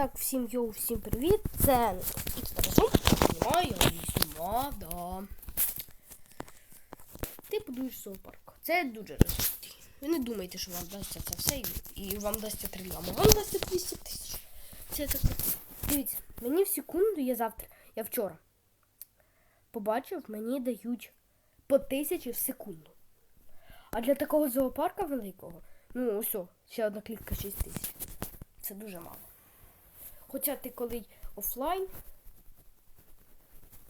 Так, всім йоу, всім привіт. Це вісьма, да. Ти будуєш зоопарк. Це дуже розумний. Ви не думайте, що вам дасться це все і, вам дасться 3 лями. Вам дасться 200 тисяч. Це так. Дивіться, мені в секунду, я завтра, я вчора побачив, мені дають по тисячі в секунду. А для такого зоопарка великого, ну ось, ще одна клітка 6 тисяч. Це дуже мало. Хоча ти коли офлайн,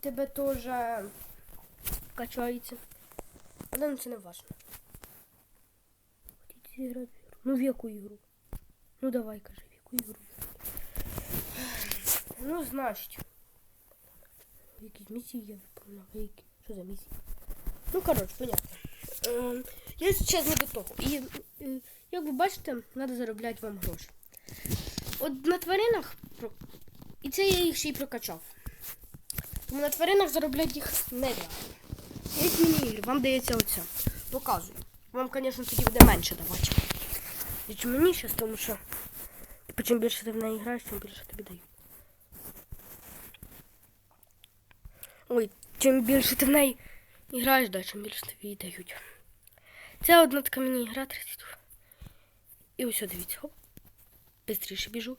тебе теж качається. Але ну це не важно. Хотіть зіграти в ігру. Ну в яку ігру? Ну давай кажи, в яку ігру. Ну, значить. Якісь місії я виповняв. Які? Що за місії? Ну, коротше, понятно. Ем, я зараз не до того. І, е, як ви бачите, треба заробляти вам гроші. От на тваринах, про- і це я їх ще й прокачав. Тому на тваринах заробляти їх нереально. Є міні-ігри, вам дається оця. Показую. Вам, звісно, тоді буде менше давати. Ніж мені зараз, тому що типу, чим більше ти в неї граєш, тим більше тобі дають. Ой, чим більше ти в неї граєш, да, чим більше тобі дають. Це одна така міні-ігра 30. І ось, дивіться, хоп. Бистріше біжу.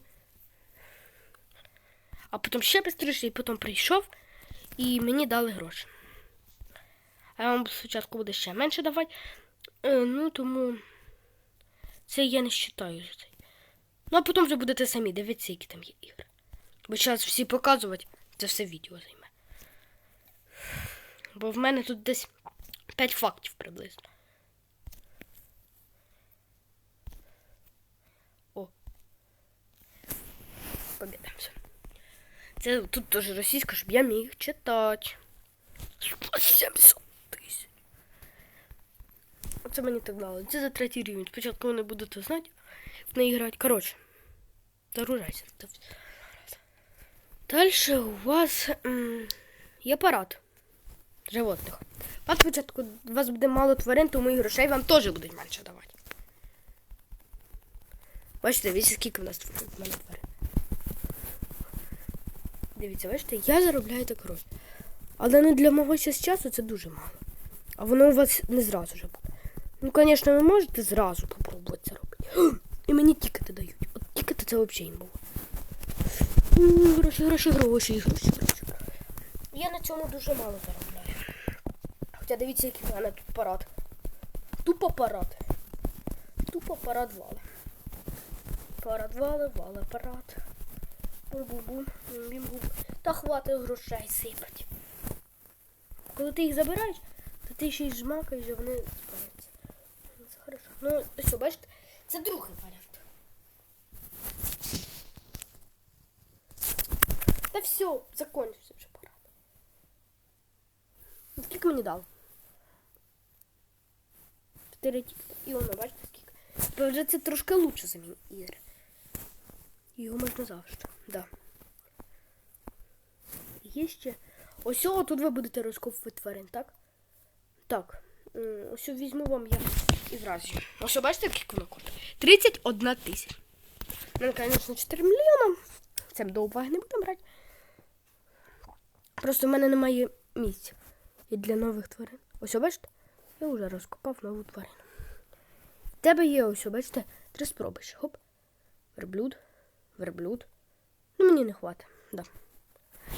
А потім ще бистріше, і потім прийшов, і мені дали гроші. А я вам спочатку буде ще менше давати. Е, ну, тому це я не вважаю. Ну, а потім вже будете самі дивитися, які там є ігри. Бо зараз всі показувати, це все відео займе. Бо в мене тут десь 5 фактів приблизно. О. Побідаємося. Це тут теж російська, щоб я міг читати. 700 тисяч. Оце мені так дали. Це за третій рівень. Спочатку ви не будете знати, як не грати. Коротше. Загружайся. Дальше у вас м, є парад животних. Спочатку у вас буде мало тварин, тому і грошей вам теж будуть менше давати. Бачите, дивіться, скільки в нас в мене тварин. Дивіться, бачите, я заробляю так гроші. Але ну для мого часу це дуже мало. А воно у вас не зразу вже буде. Ну, звісно, ви можете зразу попробувати це робити. І мені тікати дають. От тікати це взагалі їм було. Гроші, гроші, гроші, гроші, гроші. Я на цьому дуже мало заробляю. Хоча дивіться, який в мене тут парад. Тупо парад. Тупо парад вали. Парад вали, вали парад. Бу-бу-бу, бім-бум. Та хватить грошей сипать. Коли ти їх забираєш, то ти ще й жмакаєш, і вони спаляться. Це хорошо. Ну, що, бачите, це другий варіант. Та все, закончився вже парад. Скільки мені дало? Чотири. І воно, бачите, скільки. Вже це трошки лучше за мені ігри. Його можна завжди, да. Є ще. Ось тут ви будете розкопувати тварин, так? Так. Ось візьму вам я і вразі. Ось бачите, воно коштує? 31 тисяча. Ну, звісно, 4 мільйони. Це до уваги не будемо брати. Просто в мене немає місця. І для нових тварин. Ось бачите? Я вже розкопав нову тварину. В тебе є ось, бачите, три спроби. Хоп. Верблюд. Верблюд. Ну, мені не хватить, да.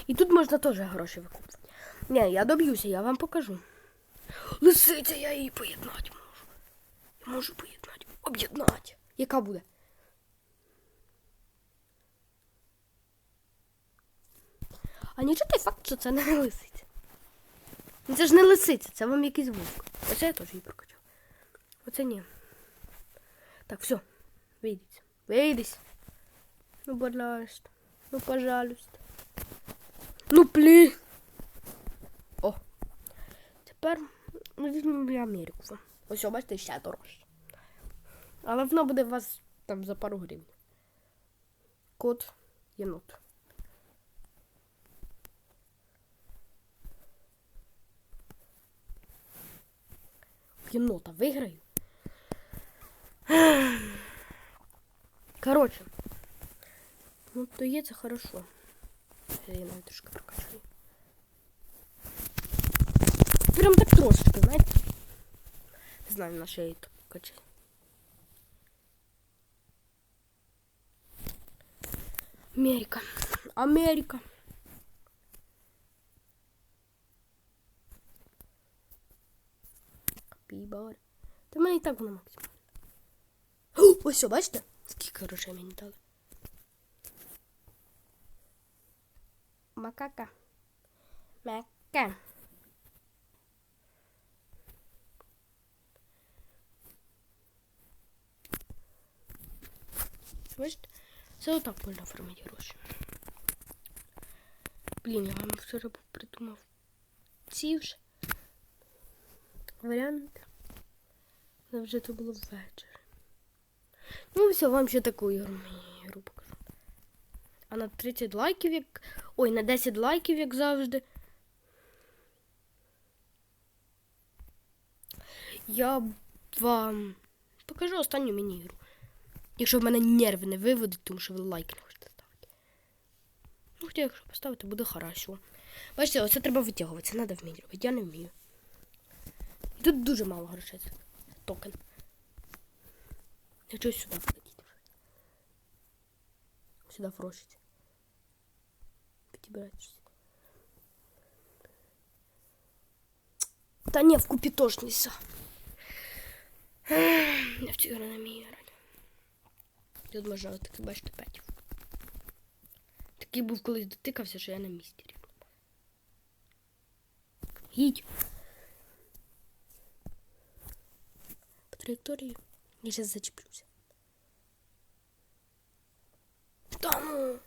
І тут можна теж гроші викупити. Ні, я доб'юся, я вам покажу. Лисиця, я її поєднати можу. Я можу поєднати. Об'єднати. Яка буде? А нічого той факт, що це не лисиця. Ну, Це ж не лисиця, це вам якийсь вовк. Оце я теж її прокачав. Оце ні. Так, все. Вийдіть. Вийдіть. Ну, пожалуйста. Ну, пожалуйста. Ну, плі. О. Тепер ми візьмемо Америку. Ось, бачите, ще дорожче. Але воно буде у вас там за пару гривень. Кот єнот. Єнота виграю. Коротше, Ну, то є це хорошо. Я її навіть трошки прокачаю. Прям так трошки, знаєте? Не знаю, на що я її так прокачаю. Америка. Америка. Капібар. Та в мене і так вона максимальна. О, Ось, все, бачите? Скільки грошей мені дали. Макака. Мака. Бачите? Це отак можна оформити гроші. Блін, я вам вчора придумав ці варіанти. Але вже то було ввечері. Ну, все, вам ще таку ігру покажу. А на 30 лайків, як. Ой, на 10 лайків, як завжди. Я вам покажу останню міні-ігру. Якщо в мене нерви не виведуть, тому що ви лайк не хочете ставити. Ну, хоча, якщо поставити, буде хорошо. Бачите, оце треба витягувати, це треба вміти робити. Я не вмію. І тут дуже мало грошей. Токен. Якщо сюди вкладіть вже. Сюди фрошить. Підібрати щось. Та ні, в купі теж нельзя. Я в цю ігру не вмію грати. Тут можна таки бачите п'ять. Такий був колись дотикався, що я на місці рівно. Їдь. По траєкторії. Я зараз зачеплюся. Та ну.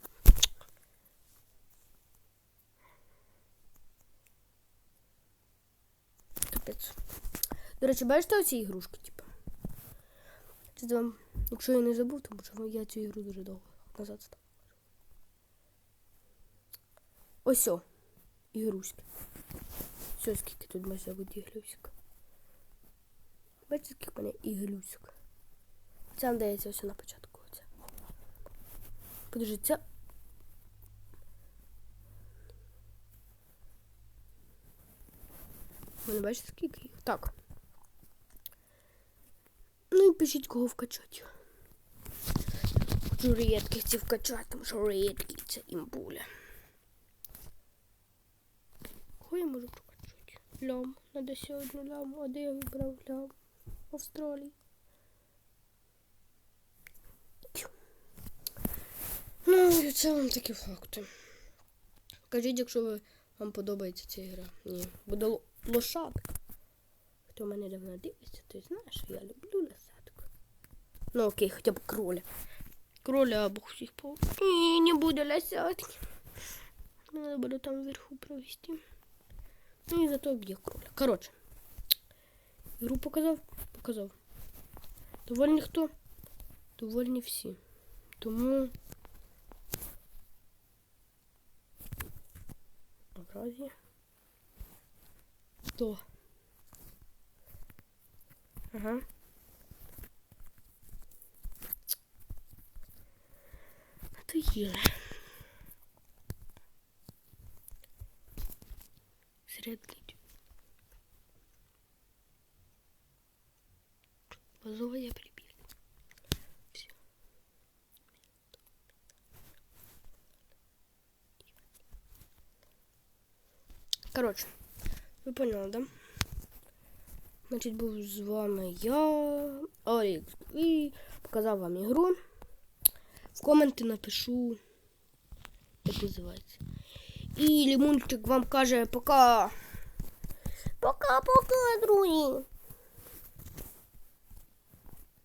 До речі, бачите оці ігрушки, типу? Це вам, якщо я не забув, тому що я цю ігру дуже довго назад став. Ось о, ігруськи. Все, скільки тут може бути ігрюська. Бачите, скільки мене ігрюська. Це надається все на початку. Подожди, це. Ви не бачите, скільки їх? Так. Ну і пишіть, кого вкачати. Хочу рідких ці вкачати, тому що рідкі це імбуля. Кого я можу прокачати? Лям. Надо одну ляму, а де я вибрав лям? В Австралії. Ну, і це вам такі факти. Кажіть, якщо ви, вам подобається ця гра. Ні. Буде лошадка. Хто мене давно дивиться, той знає, що я люблю лошадку. Ну окей, хоча б кроля. Кроля або всіх по. Ні, не буде лосятки. Надо буде там вверху провести. Ну і зато б'є кроля. Коротше. Ігру показав? Показав. Довольні хто? Довольні всі. Тому. крові, то ага. А то їли. Зрядкить. Базова я при... Короче, ви поняли, да? Значить, був з вами я, Олікс, і показав вам ігру. В коменти напишу, як називається. І лимончик вам каже пока. Пока-пока, друзі.